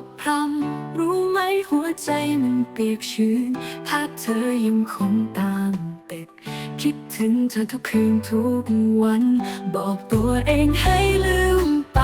กพร่ำรู้ไหมหัวใจมันเปียกชื้นภาพเธอยังคงตามติดคิดถึงเธอทุกคืนทุกวัน บอกตัวเองให้ลืมไป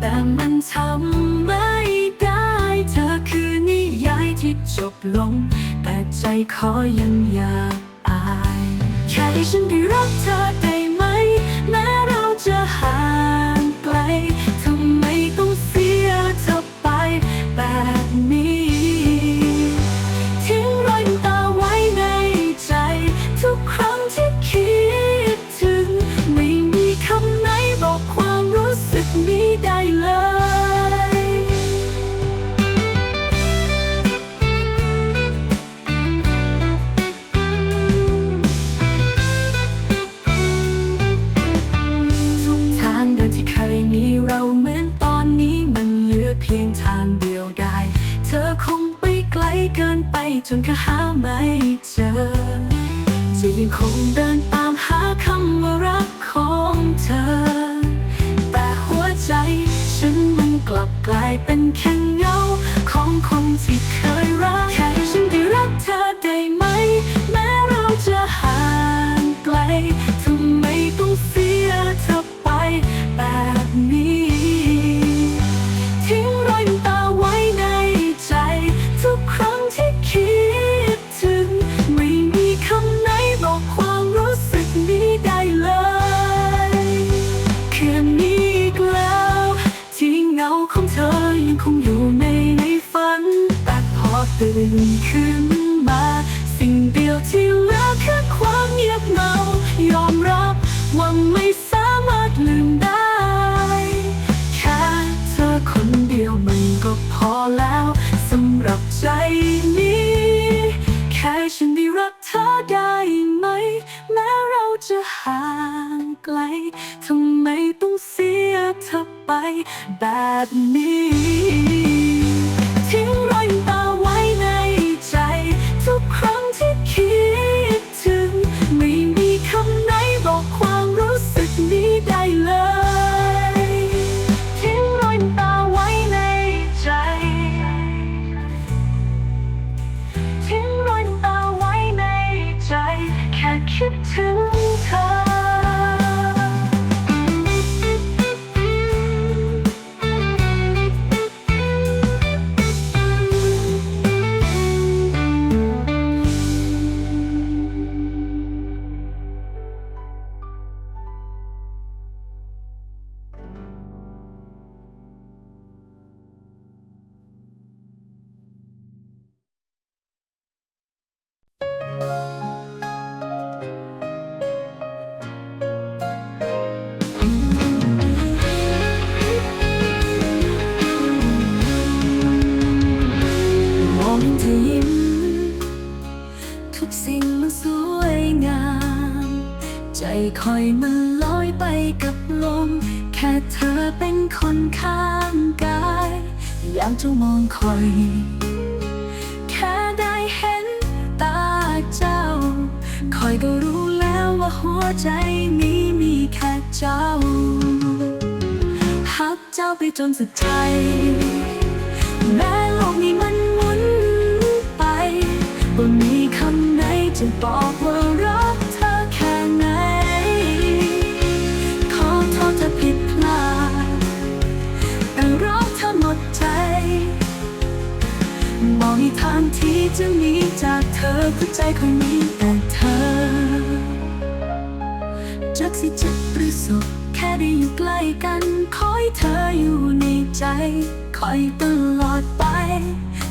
แต่มันทำไม่ได้ เธอคือนิยายที่จบลง แต่ใจขอยังอยากอาย แค่ให้ฉันได้รักเธอ เกินไปจนกระหาไม่เจอจะยังคงเดินตามหาคำว่ารักของเธอ แต่หัวใจฉันมันกลับกลายเป็นแค่เงาของคนที่เคยรัก ไปแบบนี้ ทิ้งรอยตาไว้ในใจ ทุกครั้งที่คิดถึง ไม่มีคำไหนบอกความรู้สึกนี้ได้เลย ทิ้งรอยตาไว้ในใจ ทิ้งรอยตาไว้ในใจ แค่คิดถึง เป็นคนข้างกายอยากจะมองคอย แค่ได้เห็นตาเจ้า คอยก็รู้แล้วว่าหัวใจนี้มีแค่เจ้าหักเจ้าไปจนสุดใจ แม้โลกนี้มันหมุนไปบ่มีคำไหนจะบอก จะหนีจากเธอคือใจคอยมีแต่เธอจักสิจับประสุขแค่ได้อยู่ใกล้กัน คอยเธออยู่ในใจ คอยตลอดไป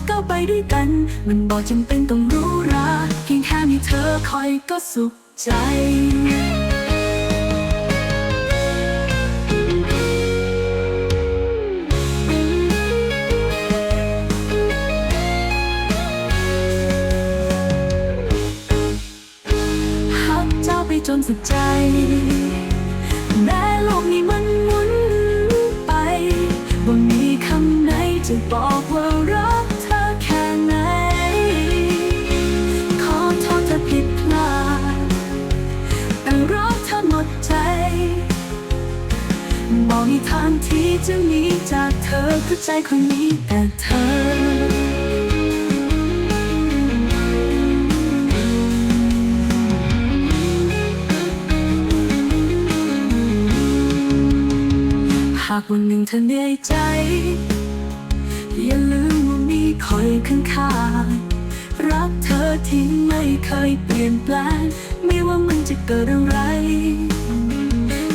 ก้าวไปด้วยกัน มันบอกจำเป็นต้องรู้ราเพียงแค่มีเธอคอยก็สุขใจ นสุดใจ แม้โลกนี้มันหมุนไปบ่มีคำไหนจะบอกว่ารักเธอแค่ไหน ขอโทษถ้าผิดพลาดแต่รักเธอหมดใจ มองในทางที่จะหนีจากเธอคือราะใจคนนี้แต่เธอากวันหนึ่งเธอเหนื่อยใจ อย่าลืมว่ามีคอยข้างข้างรักเธอที่ไม่เคยเปลี่ยนแปลง ไม่ว่ามันจะเกิดอะไร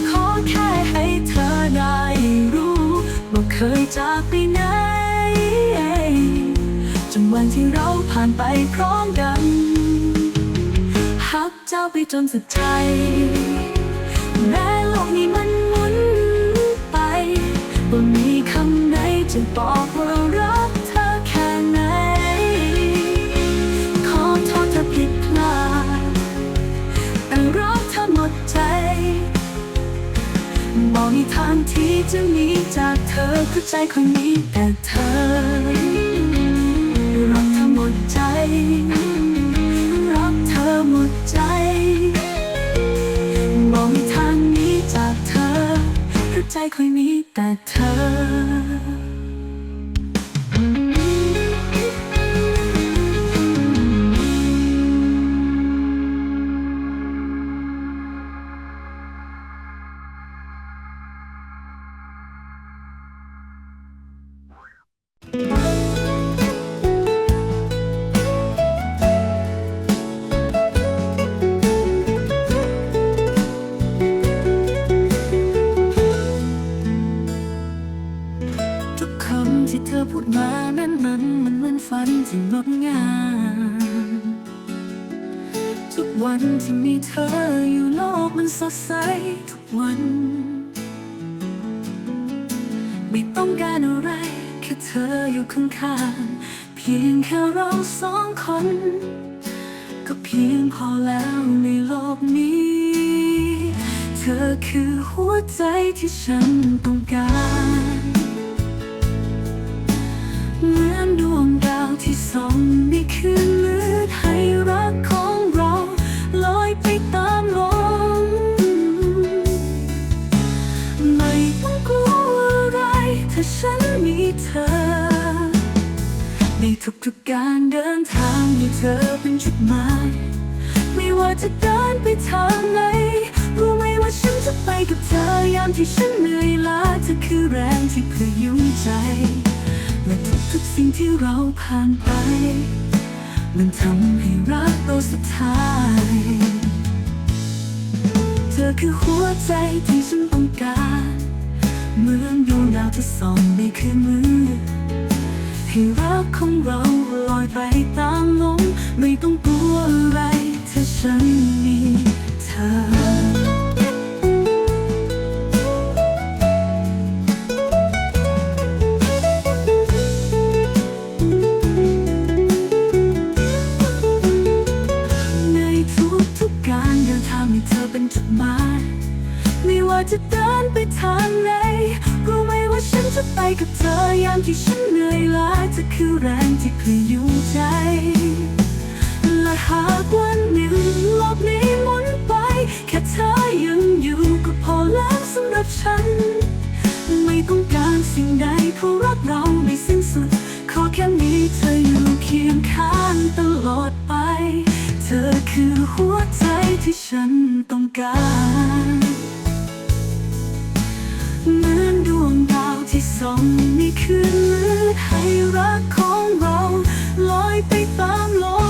ขอแค่ให้เธอได้รู้ว่าเคยจากไปไหนจนวันที่เราผ่านไปพร้อมกันหักเจ้าไปจนสุดใจแม้โลกนี้มัน จะบอกว่ารักเธอแค่ไหน ขอโทษถ้าผิดพลาดแต่รักเธอหมดใจบอกมีทางที่จะหนีจากเธอเพราะใจคนนี้แต่เธอ รักเธอหมดใจ รักเธอหมดใจ มองทางนี้จากเธอเพราะใจคอยมีแต่เธอ ดงาม ทุกวันที่มีเธออยู่โลกมันสดใสทุกวัน ไม่ต้องการอะไรแค่เธออยู่ข้างๆเพียงแค่เราสองคน ก็เพียงพอแล้วในโลกนี้ เธอคือหัวใจที่ฉันต้องการเหมือนดวง ส่องในคืนมืดให้รักของเราลอยไปตามลมไม่ต้องกลัวอะไรถ้าฉันมีเธอ ในทุกๆการเดินทางมีเธอเป็นจุดหมายไม่ว่าจะเดินไปทางไหนรู้ไหมว่าฉันจะไปกับเธอยามที่ฉันเหนื่อยล้าเธอคือแรงที่พยุงใจ สิ่งที่เราผ่านไป มันทำให้รักเราสุดท้าย เธอคือหัวใจที่ฉันต้องการ เหมือนดวงดาวที่ส่องในคืนมืดให้รักของเราลอยไปตามลมไม่ต้องกลัวอะไรถ้าฉันมีเธอ คือแรงที่พยุงใจ และหากวันหนึ่งโลกนี้หมุนไป แค่เธอยังอยู่ก็พอแล้วสำหรับฉัน ไม่ต้องการสิ่งใดเพราะรักเราไม่สิ้นสุด ขอแค่มีเธออยู่เคียงข้างตลอดไป เธอคือหัวใจที่ฉันต้องการ ที่ส่องในคืนมือให้รักของเราลอยไปตามลม